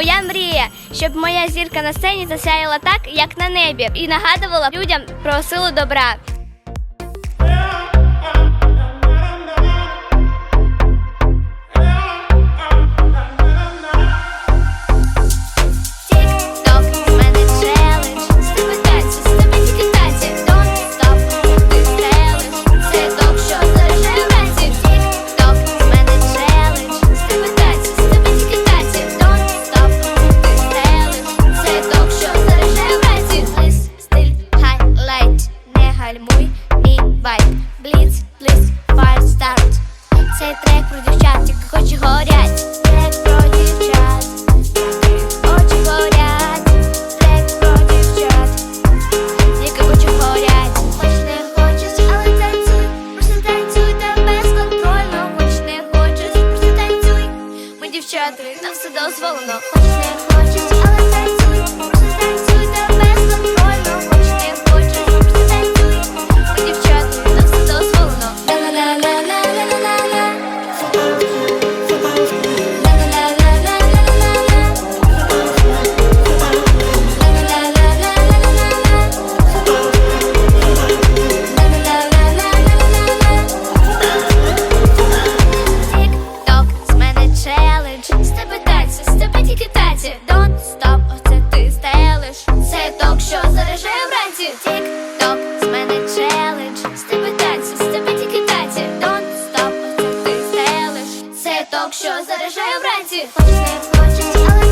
Моя мрія, щоб моя зірка на сцені засяяла так, як на небі, і нагадувала людям про силу добра. Трек про дівчат, які очі горять Трек про дівчат Очі горять, трек про дівчат, які очі горять. Хоч не хочеш, але танцюй, просто танцюй та безконтрольно. Хоч не хочеш, просто танцюй. Ми дівчата, нам все дозволено. Хоч не хочеш, тільки танці Don't stop, оце ти стелиш Це ток, що заряджає вранці. Тік-ток, з мене челендж. Танці, з тебе тільки танці Don't stop, оце ти стелиш Це ток, що заряджає вранці. Хочеш не хочеш, але